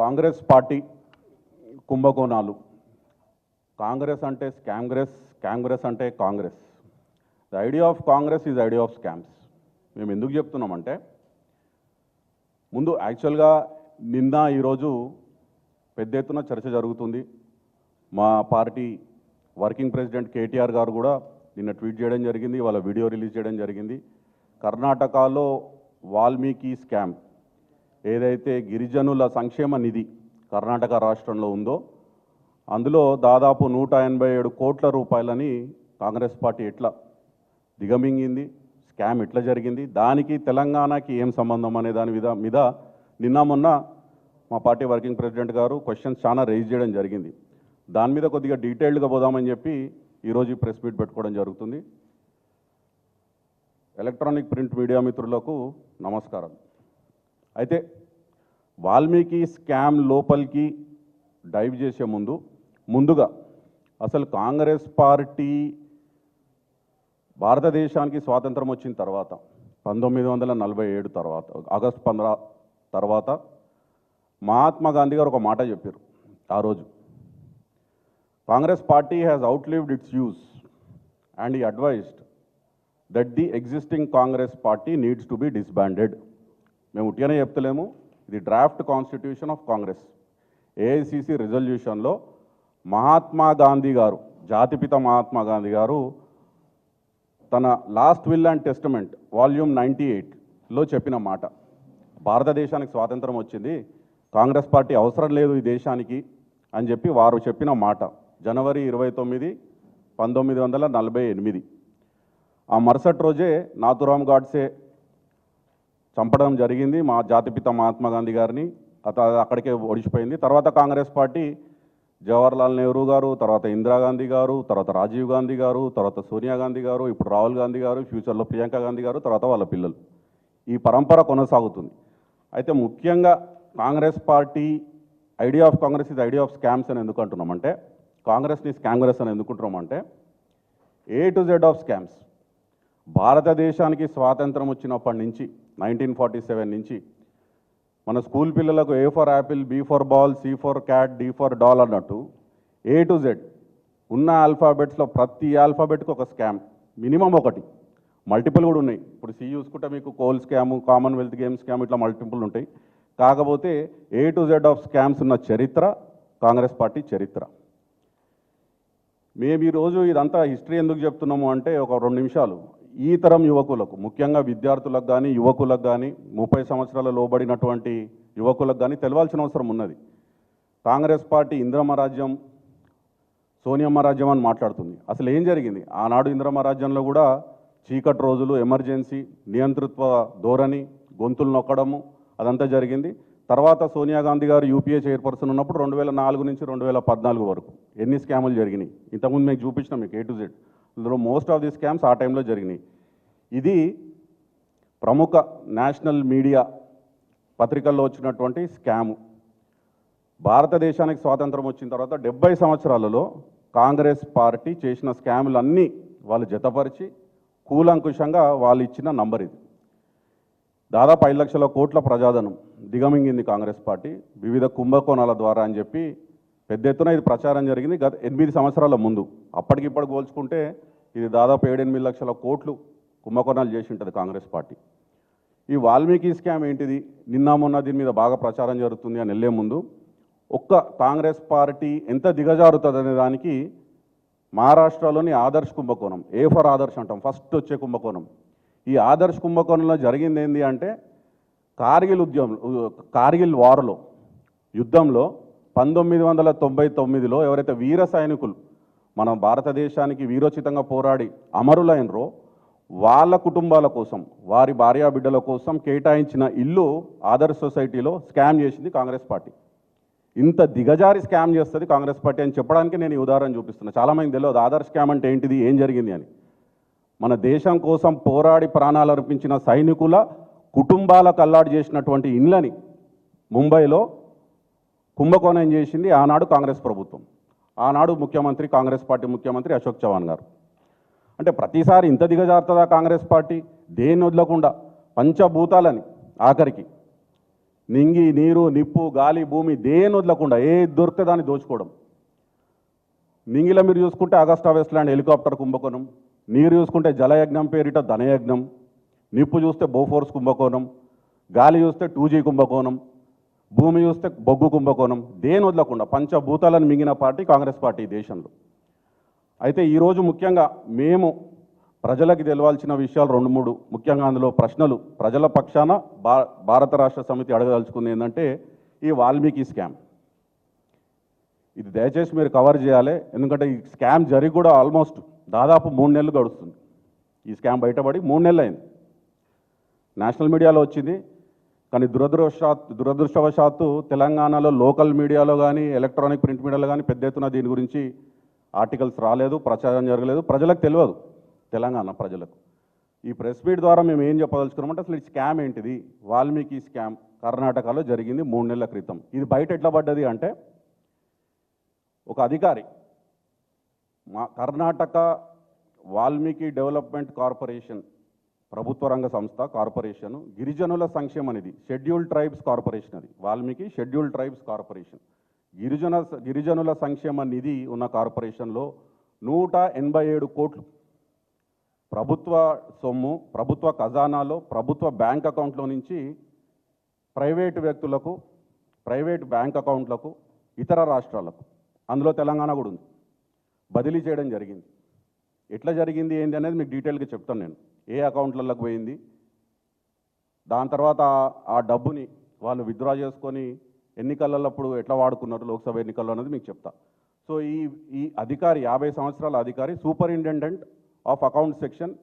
Congress party కుంభకోణాలు. కాంగ్రెస్ అంటే స్కాంగ్రెస్ కాంగ్రెస్ అంటే Congress. The idea of Congress is idea of scams మేము ఎందుకు చెప్తున్నామంటే ముందు యాక్చువల్గా నిన్న ఈరోజు పెద్ద ఎత్తున చర్చ జరుగుతుంది. మా పార్టీ వర్కింగ్ ప్రెసిడెంట్ కేటీఆర్ గారు కూడా నిన్న ట్వీట్ చేయడం జరిగింది వాళ్ళ వీడియో రిలీజ్ చేయడం జరిగింది. కర్ణాటకలో వాల్మీకి స్కామ్ ఏదైతే గిరిజనుల సంక్షేమ నిధి కర్ణాటక రాష్ట్రంలో ఉందో అందులో దాదాపు నూట ఎనభై ఏడు కోట్ల రూపాయలని కాంగ్రెస్ పార్టీ ఎట్లా దిగమింగింది స్కామ్ ఎట్లా జరిగింది దానికి తెలంగాణకి ఏం సంబంధం అనే దాని మీద మీద నిన్న మొన్న మా పార్టీ వర్కింగ్ ప్రెసిడెంట్ గారు క్వశ్చన్స్ చాలా రేజ్ చేయడం జరిగింది. దాని మీద కొద్దిగా డీటెయిల్డ్గా పోదామని చెప్పి ఈరోజు ప్రెస్ మీట్ పెట్టుకోవడం జరుగుతుంది. ఎలక్ట్రానిక్ ప్రింట్ మీడియా మిత్రులకు నమస్కారం. అయితే వాల్మీకి స్కామ్ లోపలికి డైవ్ చేసే ముందు ముందుగా అసలు కాంగ్రెస్ పార్టీ భారతదేశానికి స్వాతంత్రం వచ్చిన తర్వాత పంతొమ్మిది వందల నలభై ఏడు తర్వాత ఆగస్ట్ పంద్ర తర్వాత మహాత్మా గాంధీ గారు ఒక మాట చెప్పారు ఆ రోజు. Congress party has outlived its use and he advised that the existing Congress party needs to be disbanded మేము ఉట్టిగానే చెప్తలేము. ఇది draft constitution of Congress. AICC రిజల్యూషన్లో Mahatma Gandhi గారు జాతిపిత మహాత్మా గాంధీ గారు తన last will and testament volume ninety ఎయిట్లో చెప్పిన మాట. భారతదేశానికి స్వాతంత్రం వచ్చింది. కాంగ్రెస్ పార్టీ అవసరం లేదు ఈ దేశానికి అని చెప్పి వారు చెప్పిన మాట. జనవరి ఇరవై తొమ్మిది పంతొమ్మిది వందల నలభై ఎనిమిది. ఆ మరుసటి రోజే నాథురామ్ గాడ్సే చంపడం జరిగింది మా జాతిపిత మహాత్మా గాంధీ గారిని. అత అక్కడికే ఒడిచిపోయింది. తర్వాత కాంగ్రెస్ పార్టీ జవహర్లాల్ నెహ్రూ గారు తర్వాత ఇందిరాగాంధీ గారు తర్వాత రాజీవ్ గాంధీ గారు తర్వాత సోనియా గాంధీ గారు ఇప్పుడు రాహుల్ గాంధీ గారు ఫ్యూచర్లో ప్రియాంక గాంధీ గారు తర్వాత వాళ్ళ పిల్లలు. ఈ పరంపర కొనసాగుతుంది. అయితే ముఖ్యంగా Congress party idea of Congress ఇది ఐడియా ఆఫ్ స్కామ్స్ అని ఎందుకు అంటున్నామంటే కాంగ్రెస్ని స్కాంగ్రెస్ అని ఎందుకుంటున్నామంటే A to Z of scams భారతదేశానికి స్వాతంత్రం వచ్చినప్పటి నుంచి నైన్టీన్ ఫార్టీ సెవెన్ నుంచి మన స్కూల్ పిల్లలకు A for apple B for ball C for cat D for doll అన్నట్టు ఏ టు జెడ్ ఉన్న ఆల్ఫాబెట్స్లో ప్రతి ఆల్ఫాబెట్కి ఒక స్కామ్ మినిమం ఒకటి. మల్టిపుల్ కూడా ఉన్నాయి. ఇప్పుడు సి చూసుకుంటే మీకు coal scam commonwealth game scam ఇట్లా మల్టిపుల్ ఉంటాయి. కాకపోతే A to Z of scams ఉన్న చరిత్ర కాంగ్రెస్ పార్టీ చరిత్ర. మేము ఈరోజు ఇదంతా హిస్టరీ ఎందుకు చెప్తున్నాము అంటే ఒక రెండు నిమిషాలు. ఈ తరం యువకులకు ముఖ్యంగా విద్యార్థులకు కానీ యువకులకు కానీ ముప్పై సంవత్సరాల లోబడినటువంటి యువకులకు కానీ తెలవాల్సిన అవసరం ఉన్నది. కాంగ్రెస్ పార్టీ ఇంద్రమ రాజ్యం సోనియమ్మ రాజ్యం అని మాట్లాడుతుంది. అసలు ఏం జరిగింది? ఆనాడు ఇంద్రమ రాజ్యంలో కూడా చీకటి రోజులు ఎమర్జెన్సీ నియంతృత్వ ధోరణి గొంతులు నొక్కడము అదంతా జరిగింది. తర్వాత సోనియా గాంధీ గారు యూపీఏ చైర్పర్సన్ ఉన్నప్పుడు రెండు వేల నాలుగు నుంచి రెండు వేల పద్నాలుగు వరకు ఎన్ని స్కాములు జరిగినాయి? ఇంతకుముందు మీకు చూపించిన మీకు ఏ టు జెడ్ ఇందులో మోస్ట్ ఆఫ్ ది స్కామ్స్ ఆ టైంలో జరిగినాయి. ఇది ప్రముఖ నేషనల్ మీడియా పత్రికల్లో వచ్చినటువంటి స్కాము భారతదేశానికి స్వాతంత్రం వచ్చిన తర్వాత డెబ్బై సంవత్సరాలలో కాంగ్రెస్ పార్టీ చేసిన స్కాములన్నీ వాళ్ళు జతపరిచి కూలంకుషంగా వాళ్ళు ఇచ్చిన నంబర్ ఇది. దాదాపు ఐదు లక్షల కోట్ల ప్రజాధనం దిగమింగింది కాంగ్రెస్ పార్టీ. వివిధ కుంభకోణాల ద్వారా అని చెప్పి పెద్ద ఎత్తున ఇది ప్రచారం జరిగింది. గత ఎనిమిది సంవత్సరాల ముందు. అప్పటికిప్పుడు పోల్చుకుంటే ఇది దాదాపు ఏడెనిమిది లక్షల కోట్లు కుంభకోణాలు చేసి ఉంటుంది కాంగ్రెస్ పార్టీ. ఈ వాల్మీకి స్కామ్ ఏంటిది? నిన్న మొన్న దీని మీద బాగా ప్రచారం జరుగుతుంది అని వెళ్ళే ముందు ఒక్క కాంగ్రెస్ పార్టీ ఎంత దిగజారుతుంది అనే దానికి మహారాష్ట్రలోని ఆదర్శ్ కుంభకోణం ఏ ఫర్ ఆదర్శ్ అంటాం ఫస్ట్ వచ్చే కుంభకోణం. ఈ ఆదర్శ్ కుంభకోణంలో జరిగింది ఏంటి అంటే కార్గిల్ ఉద్యమం కార్గిల్ వార్లో యుద్ధంలో పంతొమ్మిది వందల తొంభై తొమ్మిదిలో ఎవరైతే వీర సైనికులు మన భారతదేశానికి వీరోచితంగా పోరాడి అమరులైనరో వాళ్ళ కుటుంబాల కోసం వారి భార్యా బిడ్డల కోసం కేటాయించిన ఇల్లు ఆదర్శ్ సొసైటీలో స్కామ్ చేసింది కాంగ్రెస్ పార్టీ. ఇంత దిగజారి స్కామ్ చేస్తుంది కాంగ్రెస్ పార్టీ అని చెప్పడానికి నేను ఈ ఉదాహరణ చూపిస్తున్నా. చాలామంది తెలియదు ఆధార్ స్కామ్ అంటే ఏంటిది ఏం జరిగింది అని. మన దేశం కోసం పోరాడి ప్రాణాలు అర్పించిన సైనికుల కుటుంబాలకు అల్లాడు చేసినటువంటి ఇండ్లని ముంబైలో కుంభకోణం చేసింది ఆనాడు కాంగ్రెస్ ప్రభుత్వం. ఆనాడు ముఖ్యమంత్రి కాంగ్రెస్ పార్టీ ముఖ్యమంత్రి అశోక్ చవాన్ గారు. అంటే ప్రతిసారి ఇంత దిగజారుతుందా కాంగ్రెస్ పార్టీ? దేన్ని వదలకుండా? పంచభూతాలని ఆఖరికి. నింగి నీరు నిప్పు గాలి భూమి దేని వదలకుండా? ఏ దొరికితే దాన్ని దోచుకోవడం. నింగిలో మీరు చూసుకుంటే అగస్టా వెస్ట్లాండ్ హెలికాప్టర్ కుంభకోణం. నీరు చూసుకుంటే జలయజ్ఞం పేరిట ధనయజ్ఞం. నిప్పు చూస్తే బోఫోర్స్ కుంభకోణం. గాలి చూస్తే టూ జీ కుంభకోణం. భూమి చూస్తే బొగ్గు కుంభకోణం దేని వదలకుండా పంచభూతాలను మింగిన పార్టీ కాంగ్రెస్ పార్టీ దేశంలో. అయితే ఈరోజు ముఖ్యంగా మేము ప్రజలకు తెలవాల్సిన విషయాలు రెండు మూడు. ముఖ్యంగా అందులో ప్రశ్నలు. ప్రజల పక్షాన భా భారత రాష్ట్ర సమితి అడగదలుచుకుంది ఏంటంటే ఈ వాల్మీకి స్కామ్. ఇది దయచేసి మీరు కవర్ చేయాలి. ఎందుకంటే ఈ స్కామ్ జరిగి కూడా ఆల్మోస్ట్ దాదాపు మూడు నెలలు గడుస్తుంది. ఈ స్కామ్ బయటపడి మూడు నెలలు అయింది. నేషనల్ మీడియాలో వచ్చింది. కానీ దురదృష్టవశాత్ దురదృష్టవశాత్తు తెలంగాణలో లోకల్ మీడియాలో కానీ ఎలక్ట్రానిక్ ప్రింట్ మీడియాలో కానీ పెద్ద ఎత్తున దీని గురించి ఆర్టికల్స్ రాలేదు ప్రచారం జరగలేదు. ప్రజలకు తెలియదు తెలంగాణ ప్రజలకు. ఈ ప్రెస్ మీట్ ద్వారా మేము ఏం చెప్పదలుచుకున్నామంటే అసలు ఈ స్కామ్ ఏంటిది? వాల్మీకి స్కామ్ కర్ణాటకలో జరిగింది మూడు నెలల క్రితం. ఇది బయట ఎట్లా పడ్డది అంటే ఒక అధికారి మా కర్ణాటక వాల్మీకి డెవలప్మెంట్ కార్పొరేషన్ ప్రభుత్వ రంగ సంస్థ కార్పొరేషన్ గిరిజనుల సంక్షేమం అనేది షెడ్యూల్డ్ ట్రైబ్స్ కార్పొరేషన్ అది. Valmiki scheduled tribes corporation. గిరిజన గిరిజనుల సంక్షేమ నిధి ఉన్న కార్పొరేషన్లో నూట ఎనభై ఏడు కోట్లు. ప్రభుత్వ సొమ్ము ప్రభుత్వ ఖజానాలో ప్రభుత్వ బ్యాంక్ అకౌంట్లో నుంచి ప్రైవేటు వ్యక్తులకు ప్రైవేట్ బ్యాంక్ అకౌంట్లకు ఇతర రాష్ట్రాలకు. అందులో తెలంగాణ కూడా ఉంది. బదిలీ చేయడం జరిగింది. ఎట్లా జరిగింది ఏంటి అనేది మీకు డీటెయిల్గా చెప్తాను నేను. ఏ అకౌంట్లలోకి పోయింది? దాని తర్వాత ఆ- ఆ డబ్బుని వాళ్ళు విత్డ్రా చేసుకొని ఎన్నికలప్పుడు ఎట్లా వాడుకున్నారు లోక్సభ ఎన్నికల్లో అనేది మీకు చెప్తా. సో ఈ ఈ అధికారి యాభై సంవత్సరాల అధికారి superintendent of account section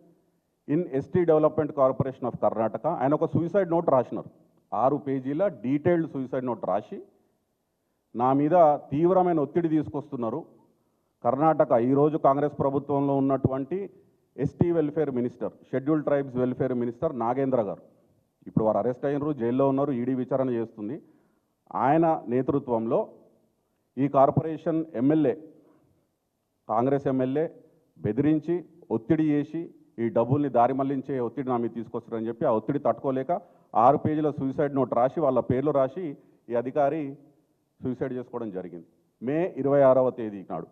in ST development corporation of Karnataka. ఆయన ఒక సూసైడ్ నోట్ రాసినారు. ఆరు పేజీల డీటెయిల్డ్ సూసైడ్ నోట్ రాసి నా మీద తీవ్రమైన ఒత్తిడి తీసుకొస్తున్నారు. కర్ణాటక ఈరోజు కాంగ్రెస్ ప్రభుత్వంలో ఉన్నటువంటి ST welfare minister schedule tribes welfare minister Nagendra garu. ఇప్పుడు వారు అరెస్ట్ అయినారు జైల్లో ఉన్నారు ఈడీ విచారణ చేస్తుంది. ఆయన నేతృత్వంలో ఈ కార్పొరేషన్ ఎమ్మెల్యే కాంగ్రెస్ ఎమ్మెల్యే బెదిరించి ఒత్తిడి చేసి ఈ డబ్బుల్ని దారి మళ్ళించే ఒత్తిడి నా మీద తీసుకొస్తారని చెప్పి ఆ ఒత్తిడి తట్టుకోలేక ఆరు పేజీల సూసైడ్ నోట్ రాసి వాళ్ళ పేర్లు రాసి ఈ అధికారి సూసైడ్ చేసుకోవడం జరిగింది. మే ఇరవై ఆరవ తేదీ నాడు.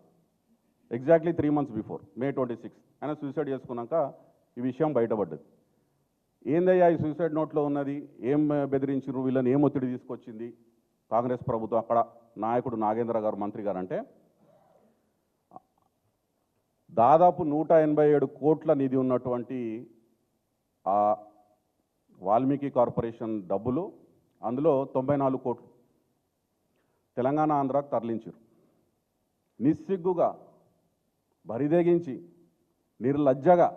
Exactly three months before May twenty six ఆయన సూసైడ్ చేసుకున్నాక ఈ విషయం బయటపడ్డది. ఏందయ్యా ఈ సూసైడ్ నోట్లో ఉన్నది? ఏం బెదిరించారు వీళ్ళని ఏం ఒత్తిడి తీసుకొచ్చింది? కాంగ్రెస్ ప్రభుత్వం అక్కడ నాయకుడు నాగేంద్ర గారు మంత్రి గారు అంటే దాదాపు నూట ఎనభై ఏడు కోట్ల నిధి ఉన్నటువంటి ఆ వాల్మీకి కార్పొరేషన్ డబ్బులు అందులో తొంభై నాలుగు కోట్లు తెలంగాణ ఆంధ్రాకు తరలించారు నిస్సిగ్గుగా బరిదెగించి నిర్లజ్జగా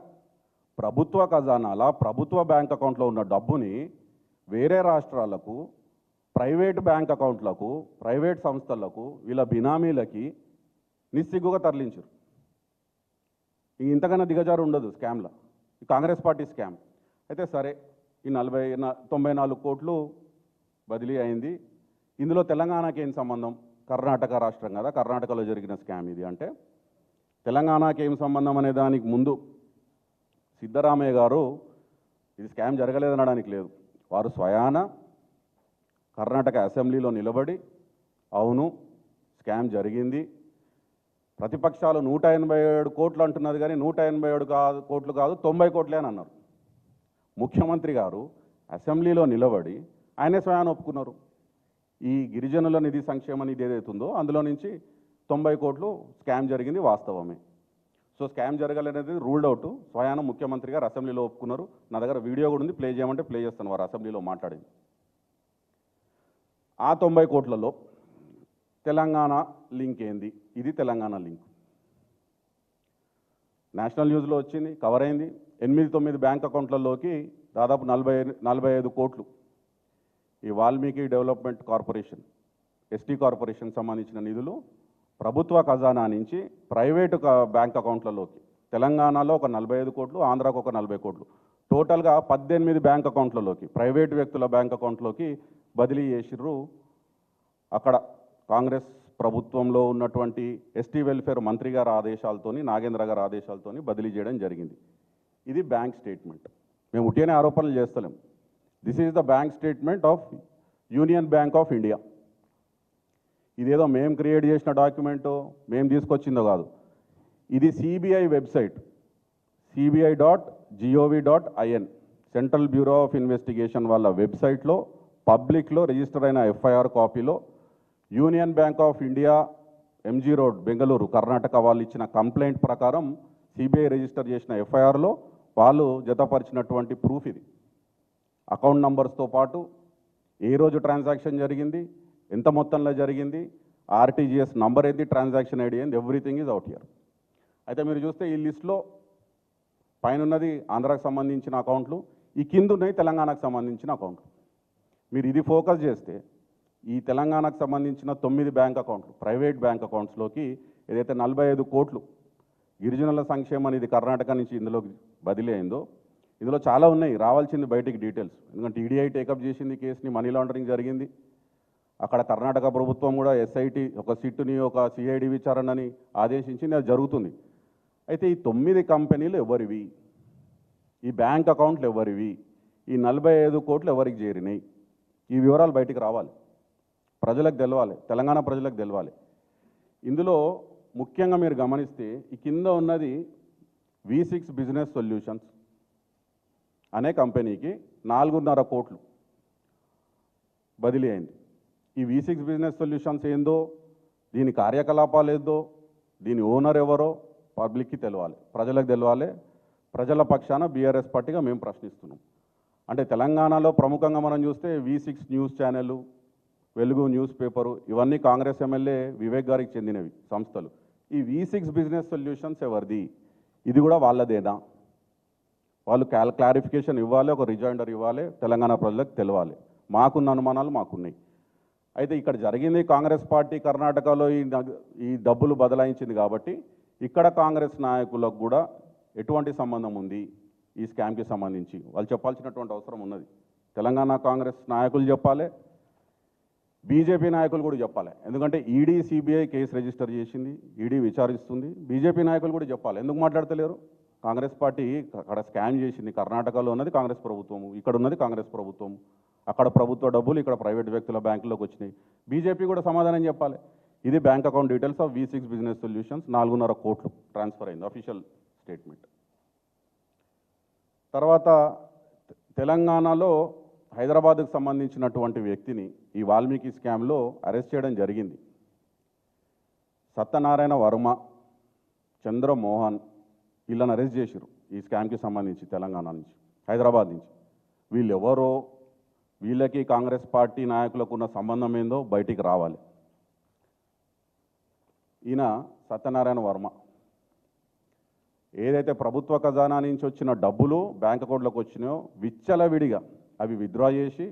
ప్రభుత్వ ఖజానాల ప్రభుత్వ బ్యాంక్ అకౌంట్లో ఉన్న డబ్బుని వేరే రాష్ట్రాలకు ప్రైవేట్ బ్యాంక్ అకౌంట్లకు ప్రైవేట్ సంస్థలకు వీళ్ళ బినామీలకి నిస్సిగ్గుగా తరలించారు. ఇంతకన్నా దిగజారు ఉండదు స్కామ్లో. Congress party scam. అయితే సరే ఈ నలభై తొంభై నాలుగు కోట్లు బదిలీ అయింది. ఇందులో తెలంగాణకి ఏం సంబంధం? కర్ణాటక రాష్ట్రం కదా కర్ణాటకలో జరిగిన స్కామ్ ఇది అంటే తెలంగాణకి ఏం సంబంధం అనే దానికి ముందు సిద్ధరామయ్య గారు ఇది స్కామ్ జరగలేదనడానికి లేదు. వారు స్వయాన కర్ణాటక అసెంబ్లీలో నిలబడి అవును స్కామ్ జరిగింది. ప్రతిపక్షాలు నూట ఎనభై ఏడు కోట్లు అంటున్నది కానీ నూట ఎనభై ఏడు కాదు కోట్లు కాదు తొంభై కోట్లే అని అన్నారు. ముఖ్యమంత్రి గారు అసెంబ్లీలో నిలబడి ఆయనే స్వయాన ఒప్పుకున్నారు. ఈ గిరిజనుల నిధి సంక్షేమ నిధి ఏదైతుందో అందులో నుంచి తొంభై కోట్లు స్కామ్ జరిగింది వాస్తవమే. సో స్కామ్ జరగాలనేది రూల్డ్ అవుట్. స్వయాన ముఖ్యమంత్రి గారు అసెంబ్లీలో ఒప్పుకున్నారు. నా దగ్గర వీడియో కూడా ఉంది. ప్లే చేయమంటే ప్లే చేస్తాను. వారు అసెంబ్లీలో మాట్లాడింది. ఆ తొంభై కోట్లలో తెలంగాణ లింక్ ఏంది? ఇది తెలంగాణ లింక్. నేషనల్ న్యూస్లో వచ్చింది. కవర్ అయింది. ఎనిమిది తొమ్మిది బ్యాంక్ అకౌంట్లలోకి దాదాపు నలభై నలభై ఐదు కోట్లు ఈ Valmiki development corporation ST corporation సంబంధించిన నిధులు ప్రభుత్వ ఖజానా నుంచి ప్రైవేటు బ్యాంక్ అకౌంట్లలోకి. తెలంగాణలో ఒక నలభై ఐదు కోట్లు ఆంధ్రాకు ఒక నలభై కోట్లు. టోటల్గా పద్దెనిమిది బ్యాంక్ అకౌంట్లలోకి ప్రైవేటు వ్యక్తుల బ్యాంక్ అకౌంట్లోకి బదిలీ చేసిర్రు. అక్కడ కాంగ్రెస్ ప్రభుత్వంలో ఉన్నటువంటి ఎస్టీ వెల్ఫేర్ మంత్రి గారి ఆదేశాలతోని నాగేంద్ర గారి ఆదేశాలతోని బదిలీ చేయడం జరిగింది. ఇది బ్యాంక్ స్టేట్మెంట్. మేము ఉట్టినే ఆరోపణలు చేస్తలేం. This is the bank statement of Union Bank of India. ఇదేదో మేము క్రియేట్ చేసిన డాక్యుమెంటు మేము తీసుకొచ్చిందో కాదు. ఇది CBI website. CBI dot G O V dot I N Central Bureau of Investigation వాళ్ళ వెబ్సైట్లో పబ్లిక్లో రిజిస్టర్ అయిన FIR కాపీలో Union Bank of India MG road Bengaluru Karnataka వాళ్ళు ఇచ్చిన కంప్లైంట్ ప్రకారం సిబిఐ రిజిస్టర్ చేసిన ఎఫ్ఐఆర్లో వాళ్ళు జతపరిచినటువంటి ప్రూఫ్ ఇది. అకౌంట్ నంబర్స్తో పాటు ఏ రోజు ట్రాన్సాక్షన్ జరిగింది ఎంత మొత్తంలో జరిగింది? ఆర్టీజీఎస్ నంబర్ ఏంది? ట్రాన్సాక్షన్ ఐడి ఏంది? Everything is out here. అయితే మీరు చూస్తే ఈ లిస్ట్లో పైన ఉన్నది ఆంధ్రాకు సంబంధించిన అకౌంట్లు ఈ కింద ఉన్నాయి తెలంగాణకు సంబంధించిన అకౌంట్లు. మీరు ఇది ఫోకస్ చేస్తే ఈ తెలంగాణకు సంబంధించిన తొమ్మిది బ్యాంక్ అకౌంట్లు ప్రైవేట్ బ్యాంక్ అకౌంట్స్లోకి ఏదైతే నలభై ఐదు కోట్లు గిరిజనుల సంక్షేమం అనేది కర్ణాటక నుంచి ఇందులోకి బదిలీ అయిందో ఇందులో చాలా ఉన్నాయి. రావాల్సింది బయటికి డీటెయిల్స్. ఎందుకంటే ఈడీఐ టేకప్ చేసింది కేసుని మనీ లాండరింగ్ జరిగింది. అక్కడ కర్ణాటక ప్రభుత్వం కూడా ఎస్ఐటి ఒక సిట్టుని ఒక సిఐడి విచారణని ఆదేశించింది అది జరుగుతుంది. అయితే ఈ తొమ్మిది కంపెనీలు ఎవరివి? ఈ బ్యాంక్ అకౌంట్లు ఎవరివి? ఈ నలభై ఐదు కోట్లు ఎవరికి చేరినాయి? ఈ వివరాలు బయటికి రావాలి. ప్రజలకు తెలవాలి. తెలంగాణ ప్రజలకు తెలవాలి. ఇందులో ముఖ్యంగా మీరు గమనిస్తే ఈ కింద ఉన్నది వి సిక్స్ బిజినెస్ సొల్యూషన్స్ అనే కంపెనీకి నాలుగున్నర కోట్లు బదిలీ అయింది. ఈ వి సిక్స్ బిజినెస్ సొల్యూషన్స్ ఏందో దీని కార్యకలాపాలు ఏందో దీని ఓనర్ ఎవరో పబ్లిక్కి తెలవాలి ప్రజలకు తెలవాలి. ప్రజల పక్షాన బీఆర్ఎస్ పార్టీగా మేము ప్రశ్నిస్తున్నాం. అంటే తెలంగాణలో ప్రముఖంగా మనం చూస్తే V six news channel Velugu news paper ఇవన్నీ కాంగ్రెస్ ఎమ్మెల్యే వివేక్ గారికి చెందినవి సంస్థలు. ఈ వి సిక్స్ బిజినెస్ సొల్యూషన్స్ ఎవరిది? ఇది కూడా వాళ్ళదేనా? వాళ్ళు క్యాల్ క్లారిఫికేషన్ ఇవ్వాలి ఒక రిజైండర్ ఇవ్వాలి తెలంగాణ ప్రజలకు తెలవాలి. మాకున్న అనుమానాలు మాకున్నాయి. అయితే ఇక్కడ జరిగింది కాంగ్రెస్ పార్టీ కర్ణాటకలో ఈ ఈ డబ్బులు బదలాయించింది కాబట్టి ఇక్కడ కాంగ్రెస్ నాయకులకు కూడా ఎటువంటి సంబంధం ఉంది ఈ స్కామ్కి సంబంధించి? వాళ్ళు చెప్పాల్సినటువంటి అవసరం ఉన్నది. తెలంగాణ కాంగ్రెస్ నాయకులు చెప్పాలి బీజేపీ నాయకులు కూడా చెప్పాలి. ఎందుకంటే ఈడీ సిబిఐ కేసు రిజిస్టర్ చేసింది ఈడీ విచారిస్తుంది బీజేపీ నాయకులు కూడా చెప్పాలి. ఎందుకు మాట్లాడతలేరు? కాంగ్రెస్ పార్టీ అక్కడ స్కామ్ చేసింది కర్ణాటకలో ఉన్నది కాంగ్రెస్ ప్రభుత్వము ఇక్కడ ఉన్నది కాంగ్రెస్ ప్రభుత్వం అక్కడ ప్రభుత్వ డబ్బులు ఇక్కడ ప్రైవేట్ వ్యక్తుల బ్యాంకులోకి వచ్చినాయి. బీజేపీ కూడా సమాధానం చెప్పాలి. ఇది bank account details of V six business solutions నాలుగున్నర కోట్లు ట్రాన్స్ఫర్ అయింది అఫీషియల్ స్టేట్మెంట్ తర్వాత తెలంగాణలో హైదరాబాద్కు సంబంధించినటువంటి వ్యక్తిని ఈ వాల్మీకి స్కామ్లో అరెస్ట్ చేయడం జరిగింది. సత్యనారాయణ వర్మ చంద్రమోహన్ వీళ్ళని అరెస్ట్ చేశారు ఈ స్కామ్కి సంబంధించి తెలంగాణ నుంచి హైదరాబాద్ నుంచి. వీళ్ళు ఎవరో వీళ్ళకి కాంగ్రెస్ పార్టీ నాయకులకు ఉన్న సంబంధం ఏందో బయటికి రావాలి. ఈయన సత్యనారాయణ వర్మ. ఏదైతే ప్రభుత్వ ఖజానా నుంచి వచ్చిన డబ్బులు బ్యాంక్ అకౌంట్లోకి వచ్చినాయో విచ్చలవిడిగా అవి విత్డ్రా చేసి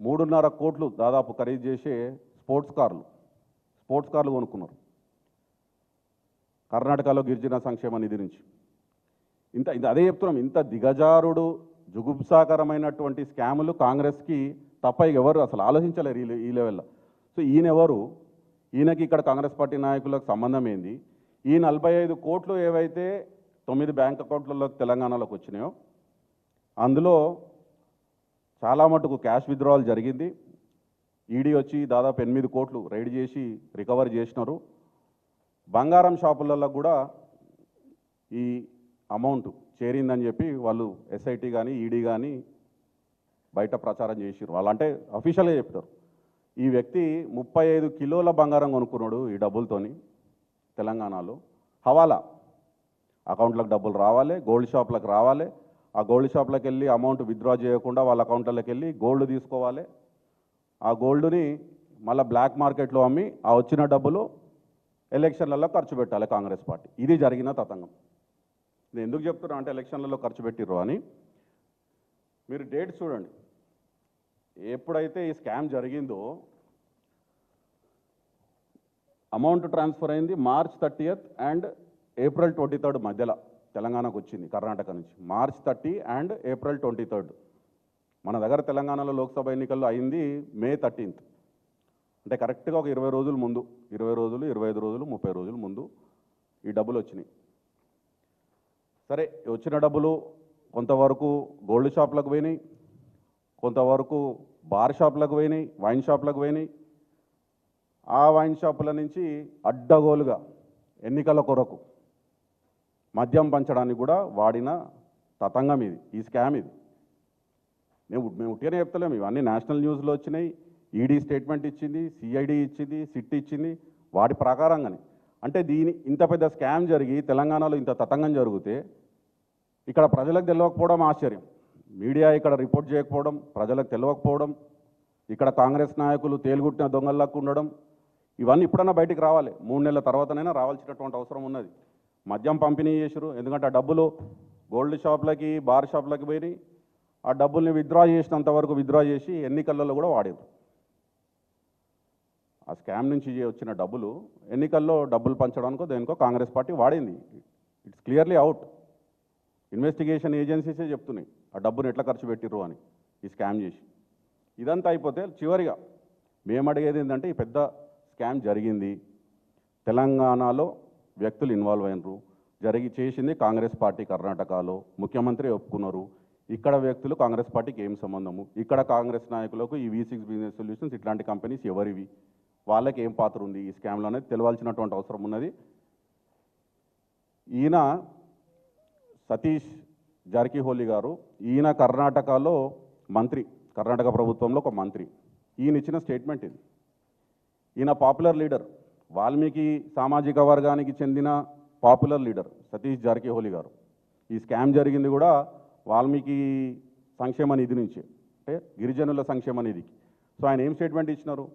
మూడున్నర కోట్లు దాదాపు ఖరీదు చేసే స్పోర్ట్స్ కార్లు స్పోర్ట్స్ కార్లు కొనుక్కున్నారు. కర్ణాటకలో గిరిజన సంక్షేమ నిధి నుంచి. ఇంత ఇంత అదే చెప్తున్నాం ఇంత దిగజారుడు జుగుప్సాకరమైనటువంటి స్కాములు కాంగ్రెస్కి తప్ప ఎవరు అసలు ఆలోచించలేరు ఈ ఈ లెవెల్లో. సో ఈయన ఎవరు ఈయనకి ఇక్కడ కాంగ్రెస్ పార్టీ నాయకులకు సంబంధం ఏంది? ఈ నలభై ఐదు కోట్లు ఏవైతే తొమ్మిది బ్యాంక్ అకౌంట్లలోకి తెలంగాణలోకి వచ్చినాయో అందులో చాలా మటుకు క్యాష్ విత్డ్రావల్ జరిగింది. ఈడీ వచ్చి దాదాపు ఎనిమిది కోట్లు రైడ్ చేసి రికవర్ చేసినారు. బంగారం షాపులలో కూడా ఈ అమౌంట్ చేరిందని చెప్పి వాళ్ళు ఎస్ఐటి కానీ ఈడీ కానీ బయట ప్రచారం చేసిరు వాళ్ళు అంటే అఫీషియల్గా చెప్తారు. ఈ వ్యక్తి ముప్పై ఐదు కిలోల బంగారం కొనుక్కున్నాడు ఈ డబ్బులతోని తెలంగాణలో. హవాలా. అకౌంట్లకు డబ్బులు రావాలి గోల్డ్ షాప్లకు రావాలి. ఆ గోల్డ్ షాప్లకు వెళ్ళి అమౌంట్ విత్డ్రా చేయకుండా వాళ్ళ అకౌంట్లకు వెళ్ళి గోల్డ్ తీసుకోవాలి. ఆ గోల్డ్ని మళ్ళీ బ్లాక్ మార్కెట్లో అమ్మి ఆ వచ్చిన డబ్బులు ఎలక్షన్లలో ఖర్చు పెట్టాలి కాంగ్రెస్ పార్టీ. ఇది జరిగిన తతంగం. నేను ఎందుకు చెప్తున్నా అంటే ఎలక్షన్లలో ఖర్చు పెట్టిర్రు అని. మీరు డేట్ చూడండి. ఎప్పుడైతే ఈ స్కామ్ జరిగిందో అమౌంట్ ట్రాన్స్ఫర్ అయింది March thirtieth and April twenty third మధ్యలో తెలంగాణకు వచ్చింది కర్ణాటక నుంచి. March thirty and April twenty third. మన దగ్గర తెలంగాణలో లోక్సభ ఎన్నికల్లో అయింది మే థర్టీన్త్. అంటే కరెక్ట్గా ఒక ఇరవై రోజుల ముందు ఇరవై రోజులు ఇరవై ఐదు రోజులు ముప్పై రోజుల ముందు ఈ డబ్బులు వచ్చినాయి. సరే వచ్చిన డబ్బులు కొంతవరకు గోల్డ్ షాప్లకు పోయినాయి కొంతవరకు బార్ షాప్లకు పోయినాయి వైన్ షాప్లకు పోయినాయి. ఆ వైన్ షాపుల నుంచి అడ్డగోలుగా ఎన్నికల కొరకు మద్యం పంచడానికి కూడా వాడిన తతంగం ఇది ఈ స్కామ్ ఇది. మేము మేము ఉట్టిగానే చెప్తలేము ఇవన్నీ నేషనల్ న్యూస్లో వచ్చినాయి ఈడీ స్టేట్మెంట్ ఇచ్చింది సిఐడి ఇచ్చింది సిట్ ఇచ్చింది వాటి ప్రకారంగానే. అంటే దీని ఇంత పెద్ద స్కామ్ జరిగి తెలంగాణలో ఇంత తతంగం జరిగితే ఇక్కడ ప్రజలకు తెలియకపోవడం ఆశ్చర్యం. మీడియా ఇక్కడ రిపోర్ట్ చేయకపోవడం ప్రజలకు తెలియకపోవడం ఇక్కడ కాంగ్రెస్ నాయకులు తేలుగుట్టిన దొంగల్లాగా ఉండడం ఇవన్నీ ఇప్పుడన్నా బయటికి రావాలి. మూడు నెలల తర్వాతనైనా రావాల్సినటువంటి అవసరం ఉన్నది. మద్యం పంపిణీ చేసారు ఎందుకంటే ఆ డబ్బులు గోల్డ్ షాప్లకి బార్ షాప్లకి పోయి ఆ డబ్బుల్ని విత్డ్రా చేసినంత వరకు విత్డ్రా చేసి ఎన్నికలలో కూడా వాడారు ఆ స్కామ్ నుంచి వచ్చిన డబ్బులు ఎన్నికల్లో డబ్బులు పంచడానికో దేనికో కాంగ్రెస్ పార్టీ వాడింది. ఇట్స్ క్లియర్లీ అవుట్ ఇన్వెస్టిగేషన్ ఏజెన్సీసే చెప్తున్నాయి. ఆ డబ్బును ఎట్లా ఖర్చు పెట్టిర్రు అని ఈ స్కామ్ చేసి. ఇదంతా అయిపోతే చివరిగా మేము అడిగేది ఏంటంటే ఈ పెద్ద స్కామ్ జరిగింది. తెలంగాణలో వ్యక్తులు ఇన్వాల్వ్ అయినరు. జరిగి చేసింది కాంగ్రెస్ పార్టీ కర్ణాటకలో. ముఖ్యమంత్రి ఒప్పుకున్నారు. ఇక్కడ వ్యక్తులు కాంగ్రెస్ పార్టీకి ఏం సంబంధము? ఇక్కడ కాంగ్రెస్ నాయకులకు ఈ వి సిక్స్ బిజినెస్ సొల్యూషన్స్ ఇట్లాంటి కంపెనీస్ ఎవరివి? వాళ్ళకి ఏం పాత్ర ఉంది ఈ స్కామ్లో అనేది తెలవాల్సినటువంటి అవసరం ఉన్నది. ఈయన సతీష్ జార్కిహోలీ గారు ఈయన కర్ణాటకలో మంత్రి కర్ణాటక ప్రభుత్వంలో ఒక మంత్రి. ఈయన ఇచ్చిన స్టేట్మెంట్ ఇది. ఈయన పాపులర్ లీడర్ వాల్మీకి సామాజిక వర్గానికి చెందిన పాపులర్ లీడర్ సతీష్ జార్కిహోలీ గారు. ఈ స్కామ్ జరిగింది కూడా వాల్మీకి సంక్షేమ నిధి నుంచి అంటే గిరిజనుల సంక్షేమ నిధికి. సో ఆయన ఏం స్టేట్మెంట్ ఇచ్చినారు?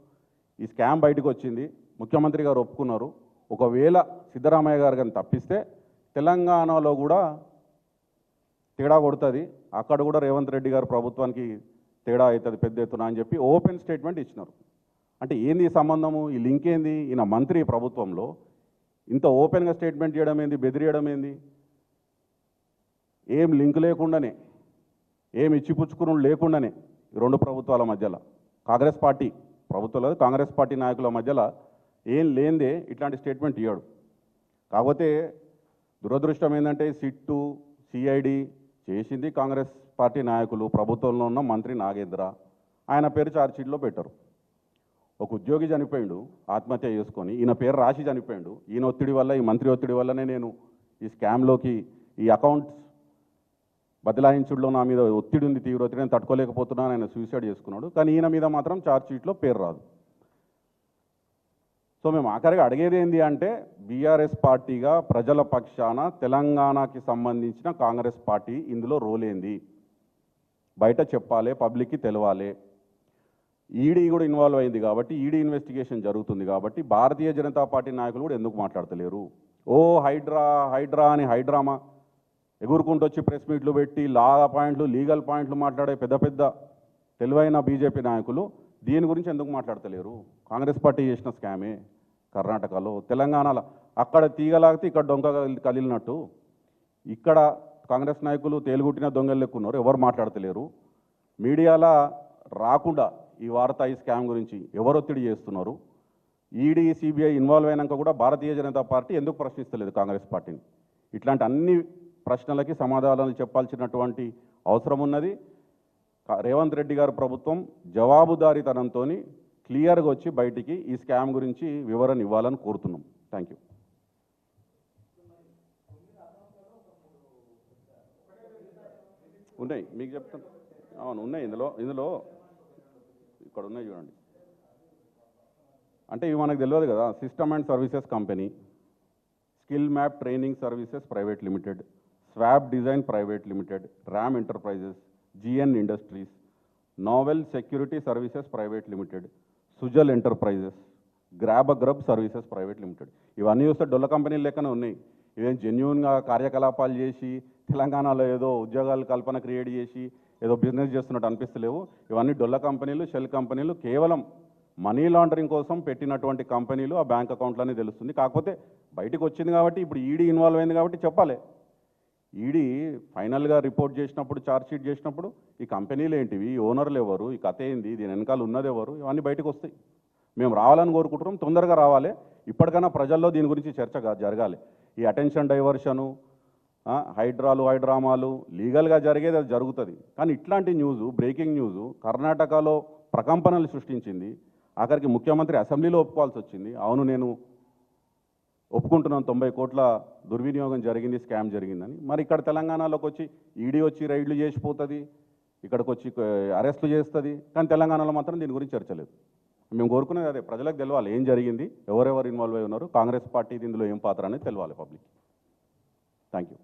ఈ స్కామ్ బయటకు వచ్చింది. ముఖ్యమంత్రి గారు ఒప్పుకున్నారు. ఒకవేళ సిద్ధరామయ్య గారు కానీ తప్పిస్తే తెలంగాణలో కూడా తేడా కొడుతుంది. అక్కడ కూడా రేవంత్ రెడ్డి గారు ప్రభుత్వానికి తేడా అవుతుంది పెద్ద ఎత్తున అని చెప్పి ఓపెన్ స్టేట్మెంట్ ఇచ్చినారు. అంటే ఏంది సంబంధము? ఈ లింక్ ఏంది? ఈయన మంత్రి ప్రభుత్వంలో ఇంత ఓపెన్గా స్టేట్మెంట్ చేయడం ఏంది? బెదిరియడం ఏంది? ఏం లింక్ లేకుండానే ఏం ఇచ్చిపుచ్చుకుని లేకుండానే ఈ రెండు ప్రభుత్వాల మధ్యలో. కాంగ్రెస్ పార్టీ ప్రభుత్వంలో కాంగ్రెస్ పార్టీ నాయకుల మధ్యలో ఏం లేనిదే ఇట్లాంటి స్టేట్మెంట్ ఇవ్వడు కాకపోతే దురదృష్టం ఏంటంటే సిట్టు సిఐడి చేసింది కాంగ్రెస్ పార్టీ నాయకులు ప్రభుత్వంలో ఉన్న మంత్రి నాగేంద్ర. ఆయన పేరు ఛార్జ్షీట్లో పెట్టరు. ఒక ఉద్యోగి చనిపోయిండు ఆత్మహత్య చేసుకొని ఈయన పేరు రాసి చనిపోయిండు. ఈయన ఒత్తిడి వల్ల ఈ మంత్రి ఒత్తిడి వల్లనే నేను ఈ స్కామ్లోకి ఈ అకౌంట్స్ బదలాయించుడులో నా మీద ఒత్తిడి ఉంది తీవ్ర ఒత్తిడి నేను తట్టుకోలేకపోతున్నాను ఆయన సూసైడ్ చేసుకున్నాడు. కానీ ఈయన మీద మాత్రం ఛార్జ్ షీట్లో పేరు రాదు. సో మేము ఆఖరిగా అడిగేది ఏంటి అంటే బీఆర్ఎస్ పార్టీగా ప్రజల పక్షాన తెలంగాణకి సంబంధించిన కాంగ్రెస్ పార్టీ ఇందులో రోల్ ఏంది? బయట చెప్పాలి పబ్లిక్కి తెలవాలి. ఈడీ కూడా ఇన్వాల్వ్ అయింది కాబట్టి ఈడీ ఇన్వెస్టిగేషన్ జరుగుతుంది కాబట్టి భారతీయ జనతా పార్టీ నాయకులు కూడా ఎందుకు మాట్లాడతలేరు? ఓ హైడ్రా హైడ్రా అని హైడ్రామా? ఎగురుకుంటూ వచ్చి ప్రెస్ మీట్లు పెట్టి లా పాయింట్లు లీగల్ పాయింట్లు మాట్లాడే పెద్ద పెద్ద తెలివైన బీజేపీ నాయకులు దీని గురించి ఎందుకు మాట్లాడతలేరు? కాంగ్రెస్ పార్టీ చేసిన స్కామే కర్ణాటకలో తెలంగాణలో. అక్కడ తీగలాగితే ఇక్కడ దొంగ కదిలినట్టు. ఇక్కడ కాంగ్రెస్ నాయకులు తేలుగుట్టిన దొంగలు లెక్కున్నారు ఎవరు మాట్లాడతలేరు? మీడియాలో రాకుండా ఈ వార్త ఈ స్కామ్ గురించి ఎవరు ఒత్తిడి చేస్తున్నారు? ఈడీ సిబిఐ ఇన్వాల్వ్ అయినాక కూడా భారతీయ జనతా పార్టీ ఎందుకు ప్రశ్నిస్తలేదు కాంగ్రెస్ పార్టీని? ఇట్లాంటి అన్ని ప్రశ్నలకి సమాధానాలు చెప్పాల్సినటువంటి అవసరం ఉన్నది రేవంత్ రెడ్డి గారు ప్రభుత్వం జవాబుదారీతనంతో క్లియర్గా వచ్చి బయటికి ఈ స్కామ్ గురించి వివరణ ఇవ్వాలని కోరుతున్నాం. Thank you. ఉన్నాయి. మీకు చెప్తాను అవును ఉన్నాయి ఇందులో ఇందులో ఇక్కడ ఉన్నాయి చూడండి. అంటే ఇవి మనకు తెలియదు కదా. System and services company skill map training services private limited swab design private limited ram enterprises GN industries novel security services private limited Sujal enterprises grab grub services private limited ఇవన్నీ చూస్తే డొల్ల కంపెనీలు లెక్కనే ఉన్నాయి. ఇవేం జెన్యున్గా కార్యకలాపాలు చేసి తెలంగాణలో ఏదో ఉద్యోగాలు కల్పన క్రియేట్ చేసి ఏదో బిజినెస్ చేస్తున్నట్టు అనిపిస్తలేవు. ఇవన్నీ డొల్ల కంపెనీలు షెల్ కంపెనీలు కేవలం మనీ లాండరింగ్ కోసం పెట్టినటువంటి కంపెనీలు ఆ బ్యాంక్ అకౌంట్లోనే తెలుస్తుంది. కాకపోతే బయటకు వచ్చింది కాబట్టి ఇప్పుడు ఈడీ ఇన్వాల్వ్ అయింది కాబట్టి చెప్పాలి. ఈడీ ఫైనల్గా రిపోర్ట్ చేసినప్పుడు ఛార్జ్ షీట్ చేసినప్పుడు ఈ కంపెనీలు ఏంటివి? ఈ ఓనర్లు ఎవరు? ఈ కథ ఏంది? దీని వెనకాల ఉన్నది ఎవరు? ఇవన్నీ బయటకు వస్తాయి. మేము రావాలని కోరుకుంటున్నాం తొందరగా రావాలి. ఇప్పటికైనా ప్రజల్లో దీని గురించి చర్చ జరగాలి. ఈ అటెన్షన్ డైవర్షను హైడ్రాలు హైడ్రామాలు లీగల్గా జరిగేది అది జరుగుతుంది. కానీ ఇట్లాంటి న్యూస్ బ్రేకింగ్ న్యూస్ కర్ణాటకలో ప్రకంపనలు సృష్టించింది. ఆఖరికి ముఖ్యమంత్రి అసెంబ్లీలో ఒప్పుకోవాల్సి వచ్చింది. అవును నేను ఒప్పుకుంటున్నాం తొంభై కోట్ల దుర్వినియోగం జరిగింది స్కామ్ జరిగిందని. మరి ఇక్కడ తెలంగాణలోకి వచ్చి ఈడీ వచ్చి రైడ్లు చేసిపోతుంది ఇక్కడికి వచ్చి అరెస్టులు చేస్తుంది కానీ తెలంగాణలో మాత్రం దీని గురించి చర్చలేదు మేము కోరుకునేది అదే ప్రజలకు తెలవాలి ఏం జరిగింది ఎవరెవరు ఇన్వాల్వ్ అయి ఉన్నారు కాంగ్రెస్ పార్టీ ఇందులో ఏం పాత్ర అనేది తెలవాలి పబ్లిక్ థ్యాంక్ యూ